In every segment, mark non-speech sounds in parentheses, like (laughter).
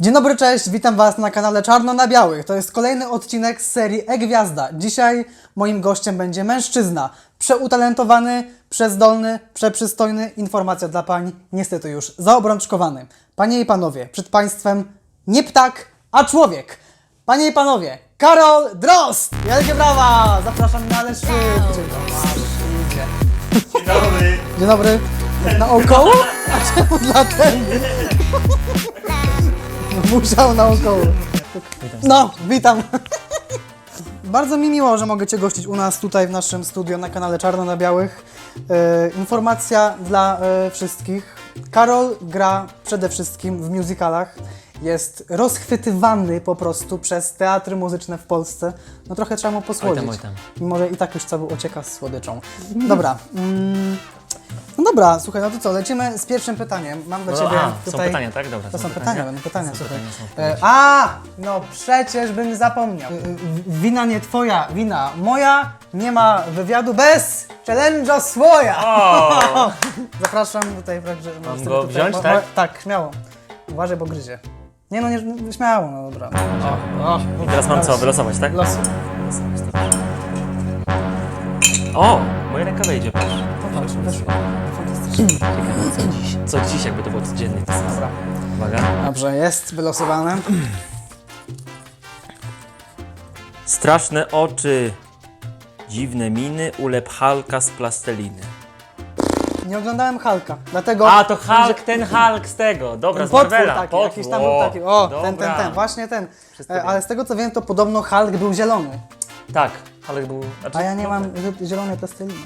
Dzień dobry, cześć, witam Was na kanale Czarno na Białych. To jest kolejny odcinek z serii E-Gwiazda. Dzisiaj moim gościem będzie mężczyzna. Przeutalentowany, przezdolny, przeprzystojny. Informacja dla pań, niestety już zaobrączkowany. Panie i panowie, przed Państwem nie ptak, a człowiek. Panie i panowie, Karol Drost! Wielkie brawa! Zapraszam na Ależ Dzień dobry. Dzień dobry. Naokoło? A czemu dla tędy? (laughs) Musiał naokoło. No, witam. Bardzo mi miło, że mogę Cię gościć u nas tutaj w naszym studio na kanale Czarno na Białych. E, informacja dla e, wszystkich. Karol gra przede wszystkim w musicalach. Jest rozchwytywany po prostu przez teatry muzyczne w Polsce. No trochę trzeba mu posłodzić. Oj tam, oj tam. Mimo, że i tak już cały ocieka z słodyczą. Dobra. Mm, no dobra, słuchaj, no to co, lecimy z pierwszym pytaniem. Mam dla No, Ciebie a, tutaj... są pytania, tak? Dobra, To są pytania. pytania, będą pytania, Są słuchaj. pytania, są E, odpowiedzi. a, no przecież bym zapomniał. E, Wina nie twoja, wina moja. Nie ma wywiadu bez challenge'a swoja. O! (laughs) Zapraszam tutaj. Także, no, Mam go tutaj, wziąć, tak? tak, śmiało. Uważaj, bo gryzie. Nie no, nie, nie śmiało, no dobra. O, o, I teraz mam co, wylosować, tak? Losu. O! Moja ręka wejdzie, patrz. Popatrz. Fantastycznie. Ciekawe, co dziś? Co dziś, jakby to było codziennie. To jest. Dobra. Uwaga. Dobrze, jest wylosowane. Straszne oczy, dziwne miny, ulep Halka z plasteliny. Nie oglądałem Halka, dlatego... A, to Hulk, ten Hulk z tego. Dobra, z Potwór Marvela. taki, jakiś tam był taki. O, ten, ten, ten, właśnie ten. Wszystko E, wiem. ale z tego co wiem, to podobno Hulk był zielony. Tak, Hulk był... Znaczy, A ja nie mam zi- zielonej plasteliny.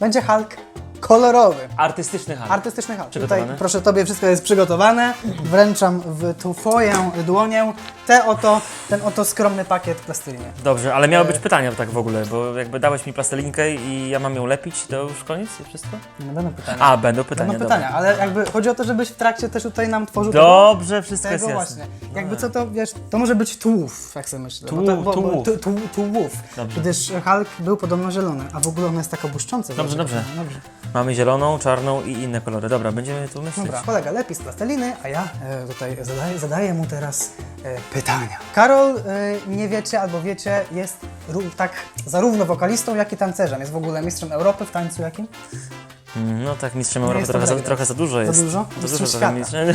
Będzie Hulk kolorowy. Artystyczny Hulk. Artystyczny Hulk. Tutaj Przygotowane? proszę Tobie, wszystko jest przygotowane. Wręczam w Twoją dłonię te oto, ten oto skromny pakiet plasteliny. Dobrze, ale miały być E, pytania tak w ogóle, bo jakby dałeś mi plastelinkę i ja mam ją lepić, to już koniec i wszystko? Nie będą pytania. A, będą pytania, będą dobra. pytania, ale jakby chodzi o to, żebyś w trakcie też tutaj nam tworzył Dobrze, wszystko tego, tego jest jasne. właśnie. Jakby co to, wiesz, to może być tułów, jak sobie myślę. Tułów, to, tułów. tu- tu- Tułów. Dobrze. Gdyż Hulk był podobno zielony, a w ogóle on jest taka błyszcząca. Dobrze, Zobacz, dobrze. jak- dobrze. Mamy zieloną, czarną i inne kolory. Dobra, będziemy tu myśleć. Dobra, kolega lepi z plasteliny, a ja e, tutaj zadaję, zadaję mu teraz e, pytania. Karol, e, nie wiecie albo wiecie, jest ró- tak zarówno wokalistą, jak i tancerzem. Jest w ogóle mistrzem Europy w tańcu jakim? Mm, No tak, mistrzem Europy jestem trochę za, breakdance. trochę za dużo jest. dużo? Za Mistrzem dużo świata. trochę mistrzem.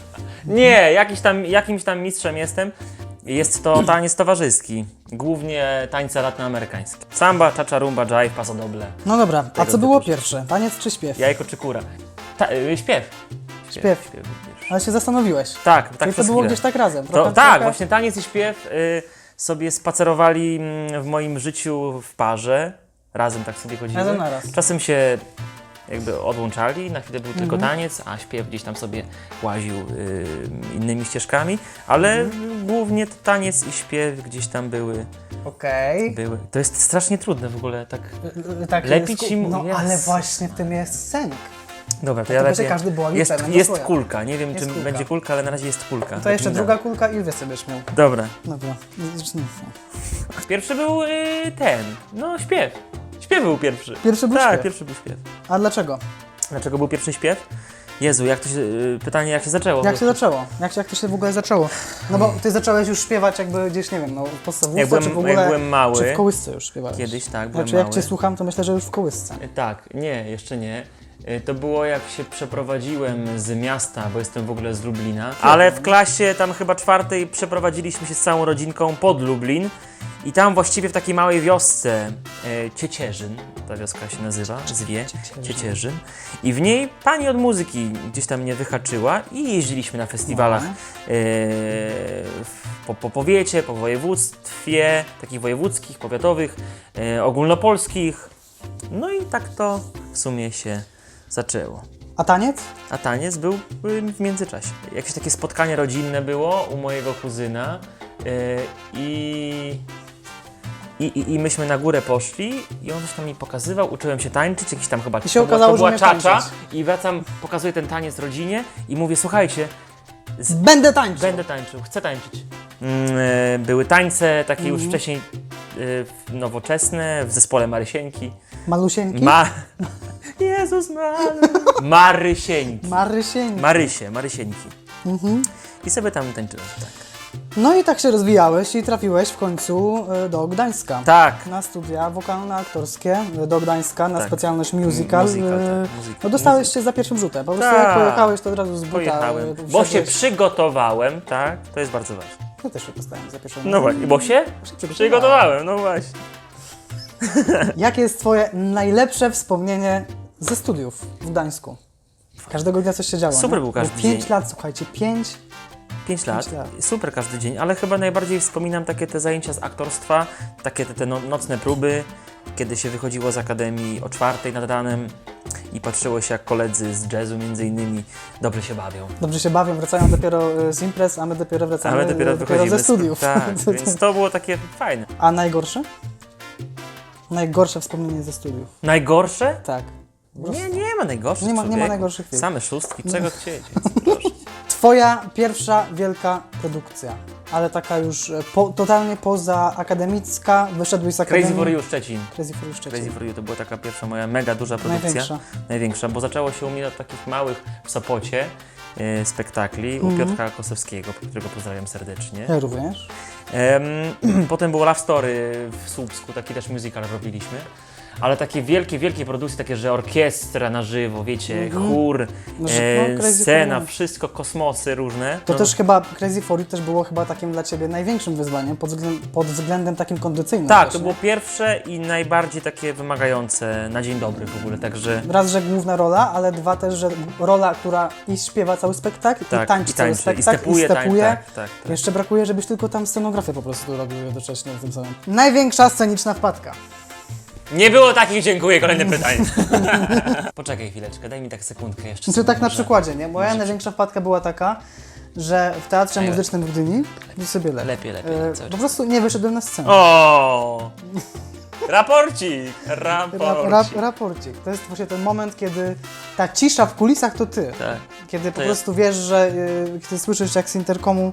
(laughs) Nie, jakiś tam, jakimś tam mistrzem jestem. Jest to taniec towarzyski. Głównie tańce latynoamerykańskie. Samba, czacza, rumba, jive, paso doble. No dobra, a co było pierwsze? Taniec czy śpiew? Jajko czy kura? Ta, y, śpiew. Śpiew. Ale się zastanowiłeś. Tak, tak Czyli to przez było chwilę. gdzieś tak razem. To, trochę- tak, trochę- właśnie taniec i śpiew y, sobie spacerowali mm, w moim życiu w parze. Razem tak sobie chodziły. Razem na raz. Czasem się jakby odłączali, na chwilę był tylko Mhm. taniec, a śpiew gdzieś tam sobie łaził y, innymi ścieżkami, ale Mhm. głównie taniec i śpiew gdzieś tam były, Okej. były. To jest strasznie trudne w ogóle, tak. Y, Tak, Lepić im- No jest. ale właśnie w tym jest sęk. Dobra, to ja że lepiej... każdy była jest, jest swoja. kulka, nie wiem Jest czy kulka. będzie kulka, ale na razie jest kulka. To jeszcze druga kulka i sobie będziesz miał. Dobra. Dobra. Pierwszy był y, ten, no śpiew. Śpiew był pierwszy. Pierwszy był tak, śpiew. pierwszy był śpiew. A dlaczego? Dlaczego był pierwszy śpiew? Jezu, jak to się, y, pytanie jak się zaczęło? Jak się zaczęło? Jak, się- jak to się w ogóle zaczęło? No bo ty zacząłeś już śpiewać jakby gdzieś, nie wiem, no w podstawówce, Jak byłem- czy w ogóle... jak byłem mały. Czy w kołysce już śpiewałeś? Kiedyś tak, byłem Znaczy jak mały. cię słucham, to myślę, że już w kołysce. Y, Tak, nie, jeszcze nie. Y, To było jak się przeprowadziłem z miasta, bo jestem w ogóle z Lublina. Ale w klasie tam chyba czwartej przeprowadziliśmy się z całą rodzinką pod Lublin. I tam właściwie w takiej małej wiosce e, Ciecierzyn, ta wioska się nazywa, zwie, Ciecierzyn. I w niej pani od muzyki gdzieś tam mnie wyhaczyła i jeździliśmy na festiwalach e, w- po, po powiecie, po województwie, takich wojewódzkich, powiatowych, e, ogólnopolskich. No i tak to w sumie się zaczęło. A taniec? A taniec był y, w międzyczasie. Jakieś takie spotkanie rodzinne było u mojego kuzyna yy, i, i, i, myśmy na górę poszli i on coś tam mi pokazywał, uczyłem się tańczyć, jakiś tam chyba I się to była- okazało, to była że umie czacza tańczyć. i wracam, pokazuję ten taniec rodzinie i mówię, słuchajcie, Będę tańczył. będę tańczył, chcę tańczyć. Mm, e, były tańce takie Mhm. już wcześniej e, nowoczesne w zespole Marysieńki. Malusieńki? Ma... (laughs) Jezus Mary. Marysieńki. Marysieńki. Marysie, Marysieńki. I sobie tam tańczyłem, tak. No i tak się rozwijałeś i trafiłeś w końcu e, do Gdańska. Tak. Na studia wokalno-aktorskie e, do Gdańska, na Tak. specjalność musical. Musical, tak, e, muzyka. No dostałeś się za pierwszym rzutem. Po prostu jak Tak. pojechałeś, to od razu z buta. Pojechałem, e, bo się wszedłeś. przygotowałem, tak? To jest bardzo ważne. Ja też się dostałem za pierwszym No właśnie, bo się przygotowałem, no właśnie. (laughs) Jakie jest twoje najlepsze wspomnienie ze studiów w Gdańsku? Każdego dnia coś się działo. Super nie? był każdy Bo Pięć dzień. lat, słuchajcie, pięć. 5 lat. lat. super każdy dzień, ale chyba najbardziej wspominam takie te zajęcia z aktorstwa, takie te, te no, nocne próby, kiedy się wychodziło z akademii o czwartej nad ranem i patrzyło się jak koledzy z jazzu między innymi dobrze się bawią. Dobrze się bawią, wracają dopiero e, z imprez, a my dopiero A wracamy my dopiero wychodzimy ze studiów. Tak, (laughs) więc to było takie fajne. A najgorsze? Najgorsze wspomnienie ze studiów. Najgorsze? Tak. Nie, nie ma najgorszych Nie ma- nie ma człowieku. najgorszych chwil. Same szóstki, czego chcieć, proszę. (laughs) Twoja pierwsza wielka produkcja, ale taka już e, po, totalnie poza akademicka, wyszedłeś z akademii. Crazy for You Szczecin. Crazy for You Szczecin. Crazy for You to była taka pierwsza moja mega duża produkcja. Największa. Największa, bo zaczęło się u mnie od takich małych w Sopocie e, spektakli u Mhm. Piotra Kosowskiego, którego pozdrawiam serdecznie. Ja również. Em, (clears throat) potem było Love Story w Słupsku, taki też musical robiliśmy. Ale takie wielkie, wielkie produkcje, takie, że orkiestra na żywo, wiecie, chór, No, że- e, no, Crazy scena, wszystko, kosmosy różne. To No. też chyba Crazy for You też było chyba takim dla Ciebie największym wyzwaniem pod względem, pod względem takim kondycyjnym. Tak, też, to nie? było pierwsze i najbardziej takie wymagające na dzień dobry w ogóle, także... Raz, że główna rola, ale dwa też, że rola, która i śpiewa cały spektakl, Tak, i tańczy i cały tańczy, i spektakl, stepuje, tań- stepuje. tak, tak, tak. Jeszcze brakuje, żebyś tylko tam scenografię po prostu robił jednocześnie w tym samym. Największa sceniczna wpadka. Nie było takich, dziękuję, kolejne pytanie. (laughs) Poczekaj chwileczkę, daj mi tak sekundkę jeszcze. Czy tak na może- przykładzie, nie? Moja może- największa wpadka była taka, że w Teatrze Ej, Muzycznym w Gdyni, lepiej sobie lepiej, Lepiej, lepiej, e, cały po czas. prostu nie wyszedłem na scenę. O! Raporcik! Rap, Raporcik. rap, raporcik. To jest właśnie ten moment, kiedy ta cisza w kulisach to ty. Tak. Kiedy po To jest- prostu wiesz, że y, kiedy słyszysz jak z interkomu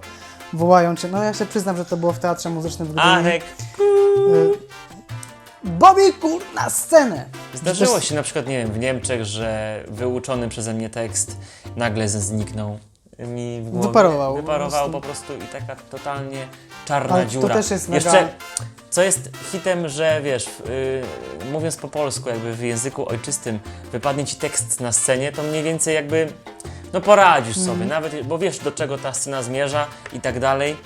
wołają cię. No ja się przyznam, że to było w Teatrze Muzycznym w Gdyni. Arek. Bobby kur na scenę! Zdarzyło się na przykład, nie wiem, w Niemczech, że wyuczony przeze mnie tekst nagle zniknął mi w głowie. Wyparował po Wyparował prostu. po prostu i taka totalnie czarna Ale to dziura. też jest mega- Jeszcze, co jest hitem, że wiesz, yy, mówiąc po polsku, jakby w języku ojczystym, wypadnie ci tekst na scenie, to mniej więcej jakby, no poradzisz Mhm. sobie, nawet, bo wiesz, do czego ta scena zmierza i tak dalej.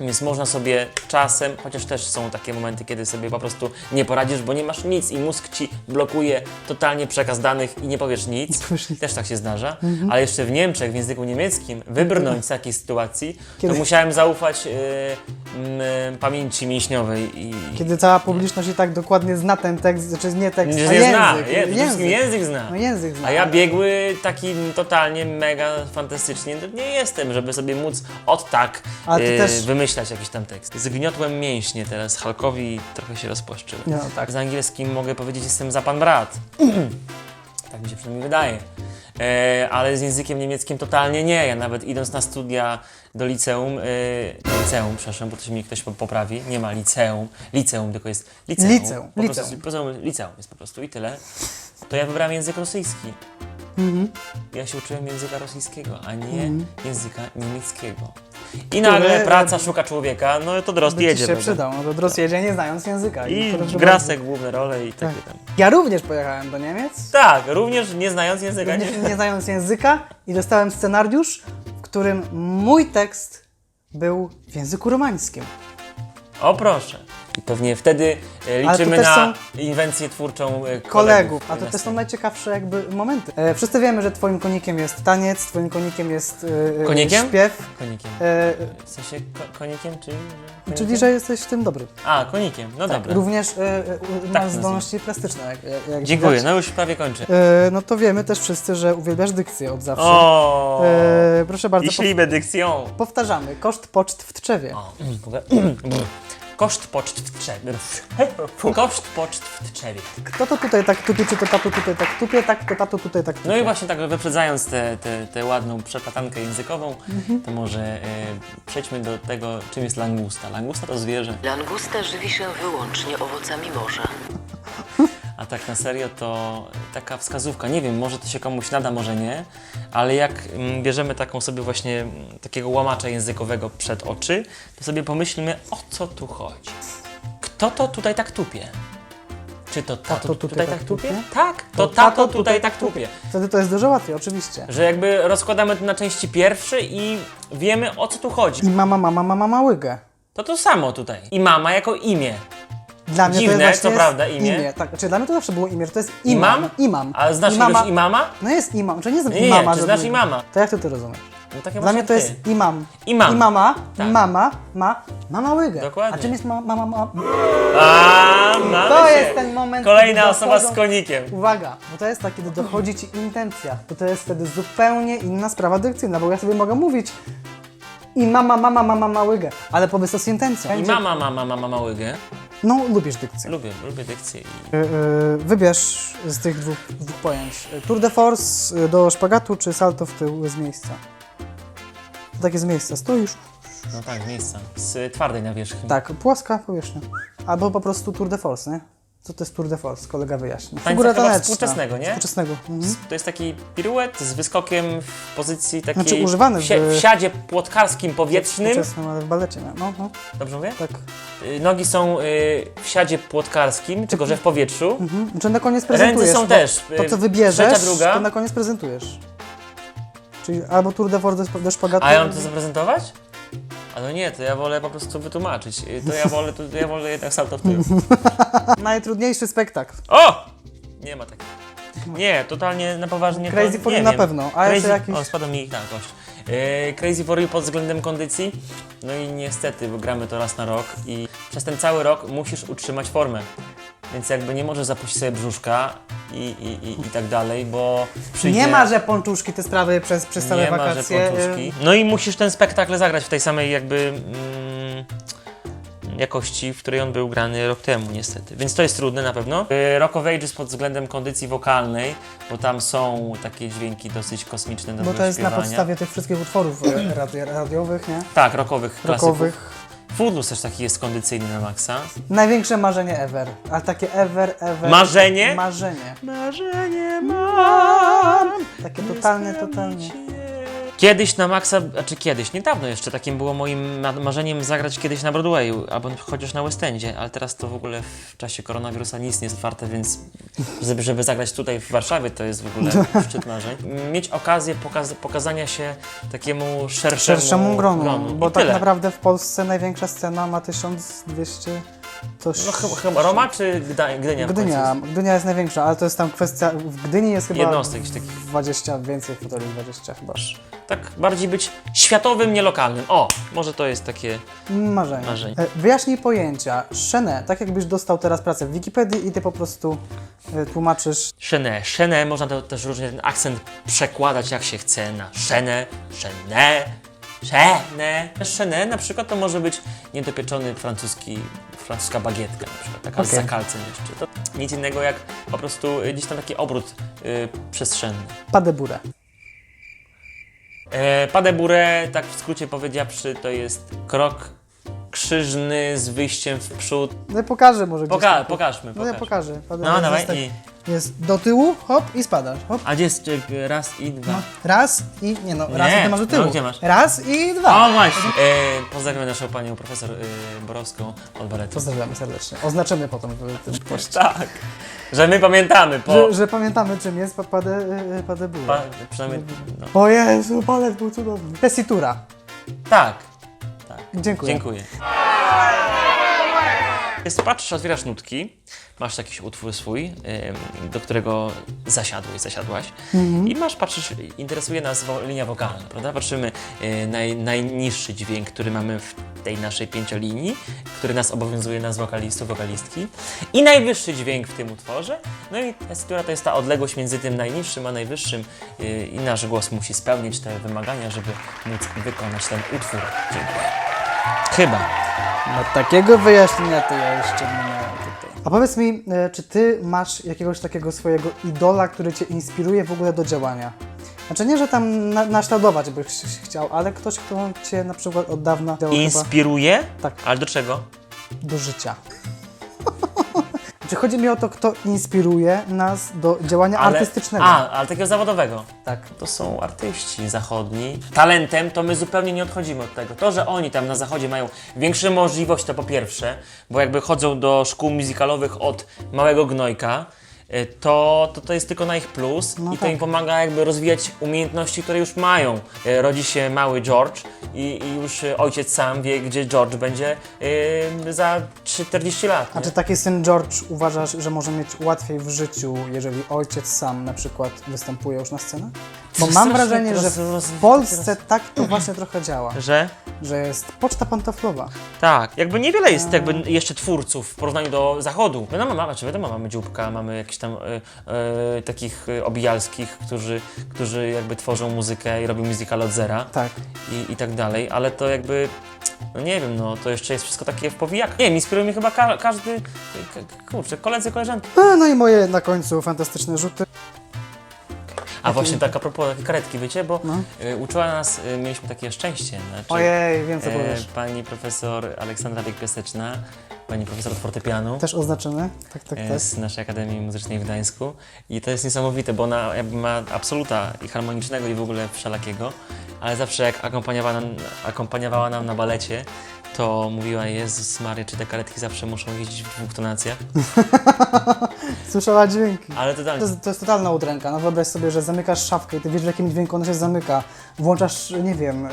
Więc można sobie czasem, chociaż też są takie momenty, kiedy sobie po prostu nie poradzisz, bo nie masz nic i mózg ci blokuje totalnie przekaz danych i nie powiesz nic. powiesz nic. Też tak się zdarza. Mhm. Ale jeszcze w Niemczech, w języku niemieckim, wybrnąć z takiej sytuacji, Kiedy- to musiałem zaufać y, mm, pamięci mięśniowej i. Kiedy cała publiczność i tak dokładnie zna ten tekst, znaczy nie tekst, nie, a nie język. zna, je, przede wszystkim język zna. No język zna. A ja biegły taki totalnie mega fantastycznie nie jestem, żeby sobie móc od tak Ale ty y, też- wymyślać jakiś tam tekst. Zgniotłem mięśnie teraz Halkowi trochę się rozpłaszczyły. No, tak. Z angielskim mogę powiedzieć jestem za pan brat. (clears throat) tak mi się przynajmniej wydaje. E, ale z językiem niemieckim totalnie nie. Ja nawet idąc na studia do liceum, e, liceum, przepraszam, bo to się mi ktoś po- poprawi, nie ma liceum, liceum, tylko jest liceum. Liceum, Po liceum. Prostu, prostu liceum jest po prostu i tyle. To ja wybrałem język rosyjski. Mhm. Ja się uczyłem języka rosyjskiego, a nie języka niemieckiego. I nagle praca szuka człowieka, no to Drost By ci jedzie. się prawda? przydał, no to Dros jedzie nie znając języka. I proszę Grasek główne role i takie Tak. tam. Ja również pojechałem do Niemiec, Tak, również nie znając języka. Nie, nie znając języka i dostałem scenariusz, w którym mój tekst był w języku romańskim. O proszę. I pewnie wtedy e, Ale to liczymy też na inwencję twórczą e, kolegów. Kolegów, a to też są najciekawsze jakby momenty. E, wszyscy wiemy, że twoim konikiem jest taniec, twoim konikiem jest e, e, Konikiem? śpiew, Konikiem. e, W sensie ko konikiem, czyli... że- czyli że jesteś w tym dobry. A, konikiem, no dobra. Również e, e, masz nazwijmy. zdolności plastyczne. Jak, jak, jak Dziękuję, widać. no już prawie kończę. E, no to wiemy też wszyscy, że uwielbiasz dykcję od zawsze. O! E, proszę bardzo, I pow- ślibę dykcją. powtarzamy. Koszt poczt w Tczewie. O, mm, (clears throat) Koszt poczt w Tczewie. Koszt poczt w Tczewie. Kto to tutaj tak tupi, czy to tato tutaj tak tupie, tak to tato tutaj tak tupie. No i właśnie tak wyprzedzając tę te, te ładną przeplatankę językową, to może e, przejdźmy do tego, czym jest langusta. Langusta to zwierzę. Langusta żywi się wyłącznie owocami morza. (laughs) A tak na serio to taka wskazówka. Nie wiem, może to się komuś nada, może nie, ale jak mm, bierzemy taką sobie właśnie mm, takiego łamacza językowego przed oczy, to sobie pomyślmy, o co tu chodzi. Kto to tutaj tak tupie? Czy to tato tutaj, tak tupie? Tak, to tato tutaj tak tupie. Wtedy to jest dużo łatwiej, oczywiście. Że jakby rozkładamy to na części pierwsze i wiemy o co tu chodzi. I mama, mama, mama, mama łygę. To to samo tutaj. I mama jako imię. Dla mnie Dziwne, to jest co właśnie prawda, jest imię. Tak, znaczy dla mnie to zawsze było imię, że to jest imam. Imam? Imam. A znasz Imama- jakiegoś imama? No jest imam, czy nie znam Nie, nie, imama. czy znasz imama? To jak ty to rozumiesz? No takie Dla właśnie mnie to ty. jest imam. Imam. I mama, Tak. mama, ma, mama łygę. Dokładnie. A czym jest mama, mama, mama? A, mamy To się. jest ten moment, Kolejna kiedy osoba z dochodzą- konikiem. Uwaga, bo to jest tak, kiedy dochodzi ci intencja, to to jest wtedy zupełnie inna sprawa dykcyjna, bo ja sobie mogę mówić i mama, mama, mama, mama łygę, ale po wysoce intencją. I mama, mama, mama, mama łygę. No, lubisz dykcję. Lubię, lubię dykcję. I... Y, y, Wybierz z tych dwóch, dwóch pojęć. Tour de force y, do szpagatu, czy salto w tył z miejsca? Takie z miejsca. Stoisz. No tak, z miejsca. Z twardej nawierzchni. Tak, płaska powierzchnia. Albo po prostu tour de force, nie? Co to jest tour de force? Kolega wyjaśni. Chyba taneczna. współczesnego, nie? Współczesnego. Mhm. To jest taki piruet z wyskokiem w pozycji takiej... Znaczy używany w, w- siadzie płotkarskim powietrznym. Współczesnym, ale w balecie, nie? No, no, Dobrze mówię? tak. Y, Nogi są y, w siadzie płotkarskim, tylko że w powietrzu. Mhm. Czy na koniec prezentujesz? Ręce są też, To, y, co wybierzesz, druga. to na koniec prezentujesz. Czyli albo tour de force do szpagatu. A ja mam to zaprezentować? A no nie, to ja wolę po prostu wytłumaczyć. To ja wolę, to ja wolę jednak salto w tył. (laughs) Najtrudniejszy spektakl. O! Nie ma takiego. Nie, totalnie na poważnie. to Crazy for You na wiem. pewno, a Crazy... jeszcze jakiś- O, spadł mi tak, gość. Yy, Crazy for You pod względem kondycji. No i niestety, bo gramy to raz na rok i przez ten cały rok musisz utrzymać formę. Więc jakby nie możesz zapuścić sobie brzuszka i, i, i, i tak dalej, bo przyjdzie... Nie ma, że pączuszki te sprawy przez, przez całe nie ma, że wakacje. pączuszki. No i musisz ten spektakl zagrać w tej samej jakby mm, jakości, w której on był grany rok temu niestety. Więc to jest trudne na pewno. Y, Rock of Ages pod względem kondycji wokalnej, bo tam są takie dźwięki dosyć kosmiczne do Bo to jest na wyśpiewania. podstawie tych wszystkich utworów radi radiowych, nie? Tak, rockowych klasyków. Rockowych. Footloose też taki jest kondycyjny na maksa. Największe marzenie ever. Ale takie ever, ever. Marzenie? Marzenie. Marzenie mam. Takie totalnie, totalnie. Kiedyś na maksa, znaczy kiedyś, niedawno jeszcze, takim było moim ma- marzeniem zagrać kiedyś na Broadwayu, albo chociaż na West Endzie, ale teraz to w ogóle w czasie koronawirusa nic nie jest otwarte, więc żeby, żeby zagrać tutaj w Warszawie, to jest w ogóle (laughs) szczyt marzeń. Mieć okazję pokaz- pokazania się takiemu szerszemu, Szerszemu gronu. Bo I tak tyle. naprawdę w Polsce największa scena ma 1200 coś. No chyba, chyba Roma czy Gda- Gdynia? w Gdynia. końcu? Gdynia jest największa, ale to jest tam kwestia. W Gdyni jest chyba Jednostek jakichś takich. 20 więcej foteli, 20 chyba. Tak bardziej być światowym, nie lokalnym. O, może to jest takie... Marzenie. Marzenie. E, Wyjaśnij pojęcia. Chenet, tak jakbyś dostał teraz pracę w Wikipedii i ty po prostu e, tłumaczysz. Szenę. Szenę można to, też różnie ten akcent przekładać jak się chce na szenę, szenę, szenę. Szenę na przykład to może być niedopieczony francuski, francuska bagietka na przykład, taka z Okej. zakalcem jeszcze. To nic innego jak po prostu y, gdzieś tam taki obrót y, przestrzenny. Padeburę. E, Padebure, tak w skrócie powiedziawszy, to jest krok krzyżny z wyjściem w przód. No pokażę może gdzieś Poka tam. pokażmy, No ja pokażmy. pokażę. Padeburę No jest dawaj tak- i... Jest do tyłu, hop i spadasz. Hop. A gdzie jest raz i dwa? No, raz i. Nie no, raz Nie, i ty masz do tyłu. no, gdzie masz? Raz i dwa. O właśnie! E, pozdrawiam naszą panią profesor y, Borowską od baletu. Pozdrawiamy serdecznie. Oznaczymy potem w tym poście. Tak, że my pamiętamy, po... Że, że pamiętamy czym jest pa- pade, e, padebura. Pa, przynajmniej, no. O Jezu, balet był cudowny. Tesitura. Tak. Dziękuję. Dziękuję. Jest, patrzysz, otwierasz nutki, masz jakiś utwór swój, ym, do którego zasiadłeś, zasiadłaś i masz, patrzysz, interesuje nas wo, linia wokalna, prawda? Patrzymy y, naj, najniższy dźwięk, który mamy w tej naszej pięciolinii, który nas obowiązuje nas wokalistów, wokalistki i najwyższy dźwięk w tym utworze. No i tesitura to jest ta odległość między tym najniższym a najwyższym y, i nasz głos musi spełnić te wymagania, żeby móc wykonać ten utwór. Dziękuję. Chyba. No takiego wyjaśnienia to ja jeszcze nie miałem tutaj. A powiedz mi, e, czy ty masz jakiegoś takiego swojego idola, który cię inspiruje w ogóle do działania? Znaczy nie, że tam na, naśladować byś chciał, ale ktoś, kto cię na przykład od dawna dał chyba Inspiruje? Tak. Ale do czego? do życia. Znaczy chodzi mi o to, kto inspiruje nas do działania artystycznego. A, ale takiego zawodowego. Tak. To są artyści zachodni. Talentem to my zupełnie nie odchodzimy od tego. To, że oni tam na zachodzie mają większe możliwości, to po pierwsze, bo jakby chodzą do szkół muzykalowych od małego gnojka, to, to to jest tylko na ich plus No i to tak. im pomaga jakby rozwijać umiejętności, które już mają. Y, Rodzi się mały George i, i już y, ojciec sam wie, gdzie George będzie za 40 lat. A nie? czy taki syn George uważasz, że może mieć łatwiej w życiu, jeżeli ojciec sam na przykład występuje już na scenę? Bo mam Strasznie wrażenie, że w Polsce tak to właśnie trochę działa, Że? Że jest poczta pantoflowa. Tak, jakby niewiele jest jakby jeszcze twórców w porównaniu do zachodu. Wiadomo, mamy, czy wiadomo, mamy Dzióbka, mamy jakichś tam e, e, takich e, obijalskich, którzy, którzy jakby tworzą muzykę i robią musical od zera Tak. i, i tak dalej, ale to jakby, no nie wiem, no to jeszcze jest wszystko takie w powijakach. Nie wiem, inspiruje mnie chyba ka- każdy, k- kurczę, koledzy, koleżanki. A, No i moje na końcu fantastyczne rzuty. A właśnie tak a propos takiej karetki, wiecie, bo No. e, uczyła nas, e, mieliśmy takie szczęście, znaczy, Ojej, wiem co e, powiesz. pani profesor Aleksandra Wiek-Piaseczna, pani profesor od fortepianu. Też oznaczymy? Tak, tak, e, tak. z naszej Akademii Muzycznej w Gdańsku i to jest niesamowite, bo ona jakby ma absoluta i harmonicznego i w ogóle wszelakiego, ale zawsze jak akompaniowała nam, akompaniowała nam na balecie, to mówiła Jezus Maria, czy te karetki zawsze muszą jeździć w dwóch tonacjach, (laughs) Słyszała dźwięki. ale To totalnie. jest, to jest totalna udręka. No wyobraź sobie, że zamykasz szafkę i ty wiesz w jakim dźwięku ona się zamyka. Włączasz, nie wiem, y,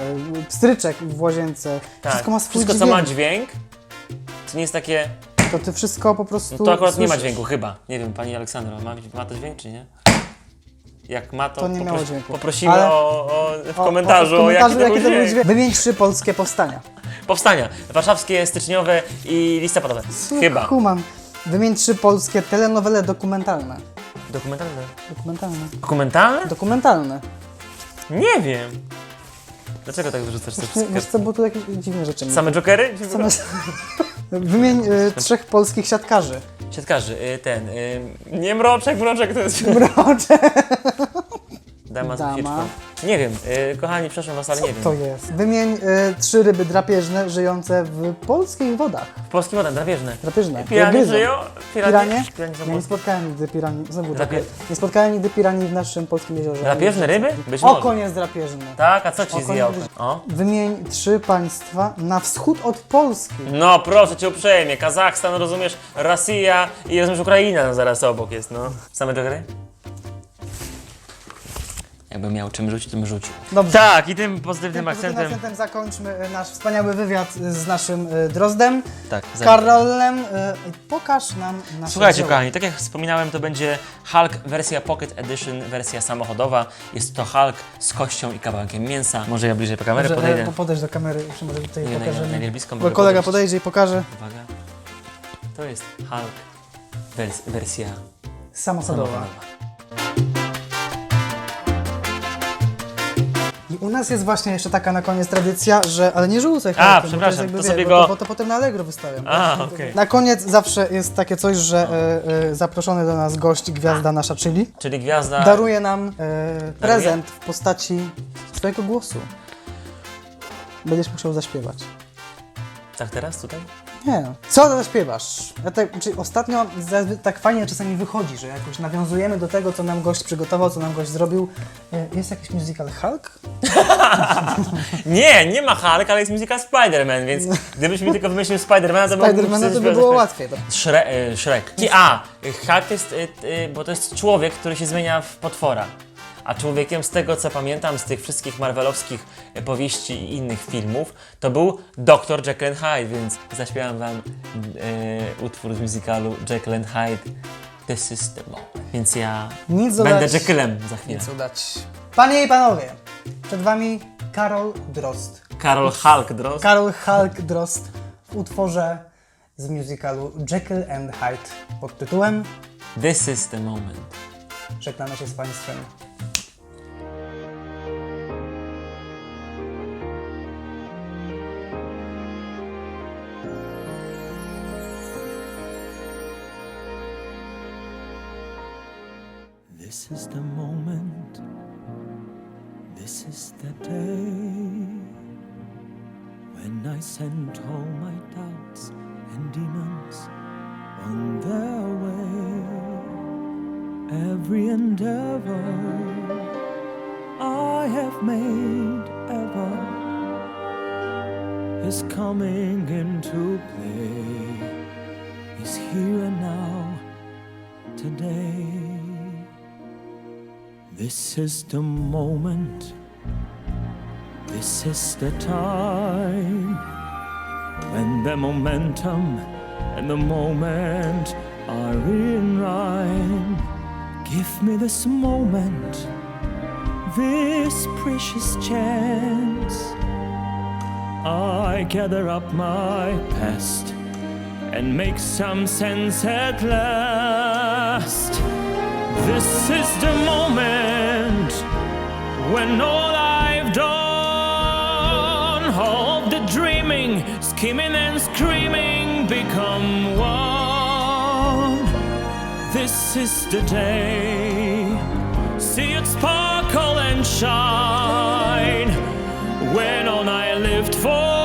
pstryczek w łazience. Tak, Wszystko ma swój wszystko co dźwięk. ma dźwięk, to nie jest takie, To ty wszystko po prostu no to akurat nie ma słyszysz. dźwięku, chyba. Nie wiem, pani Aleksandra, ma, ma to dźwięk czy nie? Jak ma, to, To nie miało dźwięku. poprosimy Ale- o, o, w komentarzu, o, o, w komentarzu jaki to był dźwięk. Wymień trzy polskie powstania. Powstania, warszawskie, styczniowe i listopadowe. Chyba. Human. Wymień trzy polskie telenowele dokumentalne. Dokumentalne. Dokumentalne. Dokumentalne? Dokumentalne. Nie wiem. Dlaczego tak wyrzucasz te wszystkie? Wiesz co, bo tu jakieś dziwne rzeczy. mi- Same jokery? Same... (laughs) Wymień y, trzech polskich siatkarzy. Siatkarzy, y, ten, y, nie mroczek, mroczek to jest Mrocze. Dama z Dama. Nie wiem, y, kochani, przepraszam was, ale nie wiem. To jest. Wymień y, trzy ryby drapieżne żyjące w polskich wodach. W polskim wodach, drapieżne. Drapieżne. Piranie żyją? Piranie? Piranie są Ja nie polskie. spotkałem nigdy piranii. Znowu Drapie- drapie... Nie spotkałem nigdy piranii w naszym polskim jeziorze. Drapieżne ryby? Być może. Oko jest drapieżne. Tak, a co ci Oko zjał? O. Wymień trzy państwa na wschód od Polski. No proszę cię uprzejmie, Kazachstan, rozumiesz, Rosja i rozumiesz Ukraina no, zaraz obok jest, no. Same jokery? Jakbym miał czym rzucić, to bym rzucił. Dobrze. Tak, i tym pozytywnym Tym pozytywnym akcentem. akcentem zakończmy y, nasz wspaniały wywiad y, z naszym y, Drozdem. Tak, Karolem, pokaż nam nasze Słuchajcie, dzieło. kochani, tak jak wspominałem, to będzie Hulk wersja Pocket Edition, wersja samochodowa. Jest to Hulk z kością i kawałkiem mięsa. Może ja bliżej po kamerę Może, podejdę. e, Podejdź do kamery, już może tutaj Nie, pokażemy. najlepiej Bo mogę kolega podejść. podejdzie i pokaże. Uwaga. To jest Hulk wers wersja Samochodowa. samochodowa. U nas jest właśnie jeszcze taka na koniec tradycja, że... Ale nie rzucaj A, bo przepraszam, to wiesz, sobie bo go- To, bo to potem na Allegro wystawiam. A, okej. Na koniec zawsze jest takie coś, że e, e, zaproszony do nas gość, gwiazda nasza, czyli Czyli gwiazda... daruje nam e, prezent w postaci swojego głosu. Będziesz musiał zaśpiewać. Tak teraz tutaj? Nie. Co zaśpiewasz? Ja tak, czyli ostatnio tak fajnie czasami wychodzi, że jakoś nawiązujemy do tego, co nam gość przygotował, co nam gość zrobił. E, Jest jakiś musical Hulk? (laughs) Nie, nie ma Hulk, ale jest muzyka Spider-Man, więc gdybyś mi tylko wymyślił Spider-Mana, to Spidermana to by było łatwiej. E, Shrek. A, Hulk jest, e, bo to jest człowiek, który się zmienia w potwora. A człowiekiem, z tego co pamiętam, z tych wszystkich marvelowskich powieści i innych filmów, to był Dr. Jekyll and Hyde, więc zaśpiewam wam e, utwór z musicalu Jekyll Hyde, the moment. Więc ja Nic będę dodać. Jekyllem za chwilę. Nic udać. Panie i panowie, przed wami Karol Drost. Karol Hulk, dros. Karol Hulk Drost w utworze z musicalu Jekyll and Hyde pod tytułem This is the moment. Żegnamy się z Państwem. This is the moment. This is the day when I send all my doubts and demons on their way. Every endeavor I have made ever is coming into play. Is here and now, today. This is the moment. This is the time when the momentum and the moment are in rhyme. Give me this moment, this precious chance. I gather up my past and make some sense at last. This is the moment when all I've done, all the dreaming, scheming and screaming become one. This is the day. See it sparkle and shine when all I lived for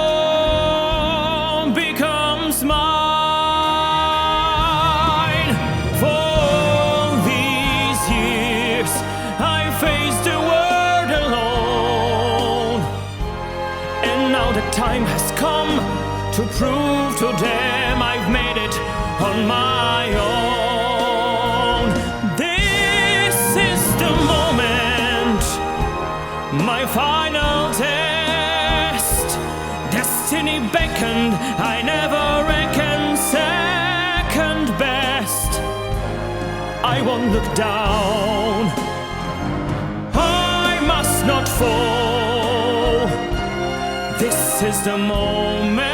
to prove to them I've made it on my own. This is the moment, my final test. Destiny beckoned, I never reckoned second best. I won't look down. I must not fall. The moment,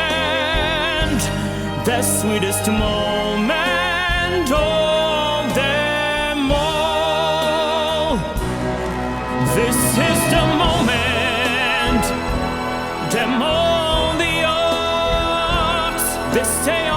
the sweetest moment of them all. This is the moment, them all the odds. This day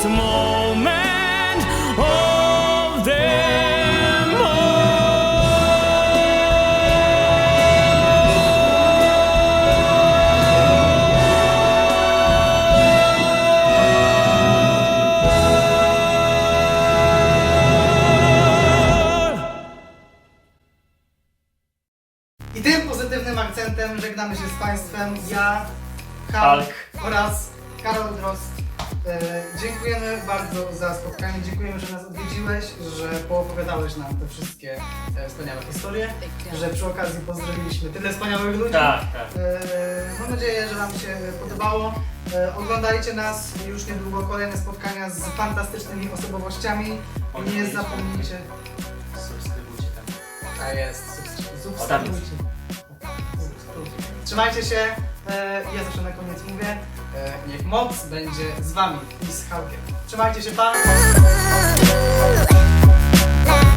greatest moment of them all. I tym pozytywnym akcentem żegnamy się z Państwem. Ja, Hulk oraz Karol Drost. E, dziękujemy bardzo za spotkanie, dziękujemy, że nas odwiedziłeś, że poopowiadałeś nam te wszystkie e, wspaniałe historie, że przy okazji pozdrowiliśmy tyle wspaniałych ludzi. Tak, tak. E, mam nadzieję, że Wam się podobało. Oglądajcie nas już niedługo kolejne spotkania z fantastycznymi osobowościami. Nie zapomnijcie. Subskrybujcie tam. A jest, subskry- subskrybujcie. Trzymajcie się. Ja zawsze na koniec mówię. E, niech moc będzie z Wami i z Hulkiem. Trzymajcie się, pa!